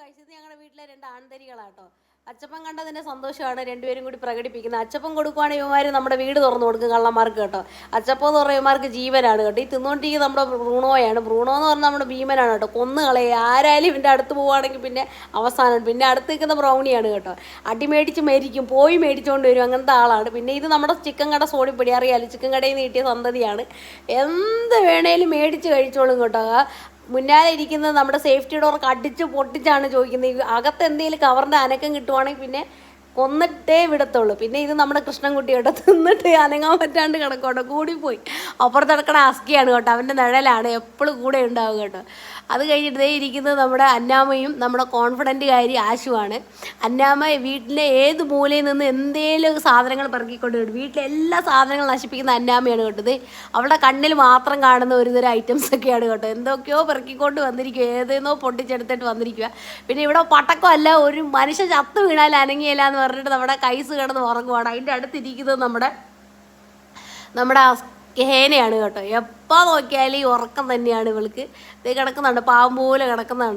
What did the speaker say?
Guys ഇത് ഞങ്ങളുടെ വീട്ടിലെ രണ്ട് ആൺതരികളാട്ടോ. അച്ചപ്പൻ കണ്ടതിന്റെ സന്തോഷമാണ് രണ്ടുപേരും കൂടി പ്രകടിപ്പിക്കുന്നത്. അച്ചപ്പം കൊടുക്കുവാണെങ്കിൽ ഇവന്മാർ നമ്മുടെ വീട് തുറന്നു കൊടുക്കും കള്ളന്മാർക്ക് കേട്ടോ. അച്ചപ്പം എന്ന് പറയുന്ന ഇവന്മാർക്ക് ജീവനാണ് കേട്ടോ. ഈ തിന്നുകൊണ്ടിരിക്കുന്ന നമ്മുടെ ബ്രൂണോയാണ്. ബ്രൂണോ എന്ന് പറഞ്ഞാൽ നമ്മുടെ ഭീമനാണ് കേട്ടോ. കൊന്നു കളയുക. ആരായാലും ഇവന്റെ അടുത്ത് പോവുകയാണെങ്കിൽ പിന്നെ അവസാനം പിന്നെ അടുത്ത് നിൽക്കുന്ന ബ്രൗണിയാണ് കേട്ടോ. അടി മേടിച്ച് മേടിക്കും. പോയി മേടിച്ചുകൊണ്ട് വരും. അങ്ങനത്തെ ആളാണ്. പിന്നെ ഇത് നമ്മുടെ ചിക്കൻ കട സോണിപ്പടി അറിയാലോ ചിക്കൻ കടയിൽ നിന്ന് കിട്ടിയ സന്തതിയാണ്. എന്ത് വേണേലും മേടിച്ച് കഴിച്ചോളും കേട്ടോ. മുന്നാലെ ഇരിക്കുന്നത് നമ്മുടെ സേഫ്റ്റി ഡോർ അടിച്ച് പൊട്ടിച്ചാണ് ചോദിക്കുന്നത്. അകത്ത് എന്തെങ്കിലും കവറിന്റെ അനക്കം കിട്ടുവാണെങ്കിൽ പിന്നെ കൊന്നിട്ടേ വിടത്തുള്ളൂ. പിന്നെ ഇത് നമ്മുടെ കൃഷ്ണൻകുട്ടി കേട്ടോ. തിന്നിട്ട് അനങ്ങാൻ പറ്റാണ്ട് കിടക്കോട്ടോ കൂടിപ്പോയി. അപ്പുറത്ത് കിടക്കണ അസ്കിയാണ് കേട്ടോ. അവന്റെ നിഴലാണ്. എപ്പോഴും കൂടെ ഉണ്ടാവുക കേട്ടോ. അത് കഴിഞ്ഞിട്ട് ഇരിക്കുന്നത് നമ്മുടെ അന്നാമയും നമ്മുടെ കോൺഫിഡന്റ് കാരി ആശുവാണ്. അന്നാമ വീട്ടിലെ ഏത് മൂലയിൽ നിന്ന് എന്തേലും സാധനങ്ങൾ പെറുക്കിക്കൊണ്ട് വരും. വീട്ടിലെ എല്ലാ സാധനങ്ങളും നശിപ്പിക്കുന്ന അന്നാമയാണ് കേട്ടത് അവളുടെ കണ്ണിൽ മാത്രം കാണുന്ന ഒരുതരം ഐറ്റംസ് ഒക്കെയാണ് കേട്ടോ. എന്തൊക്കെയോ പെറുക്കിക്കൊണ്ട് വന്നിരിക്കുക ഏതെന്നോ പൊട്ടിച്ചെടുത്തിട്ട് വന്നിരിക്കുക പിന്നെ ഇവിടെ പട്ടക്കമല്ല ഒരു മനുഷ്യ ചത്ത് വീണാൽ അനങ്ങിയില്ല എന്ന് പറഞ്ഞിട്ട് നമ്മുടെ കൈസ് കിടന്ന് ഉറങ്ങുവാണ്. അതിന്റെ അടുത്തിരിക്കുന്നത് നമ്മുടെ നമ്മുടെ ആ കേട്ടോ. എപ്പോൾ നോക്കിയാലും ഈ ഉറക്കം തന്നെയാണ് ഇവൾക്ക്. ഇത് കിടക്കുന്നുണ്ട് പാമ്പ് പോലെ കിടക്കുന്നുണ്ട്.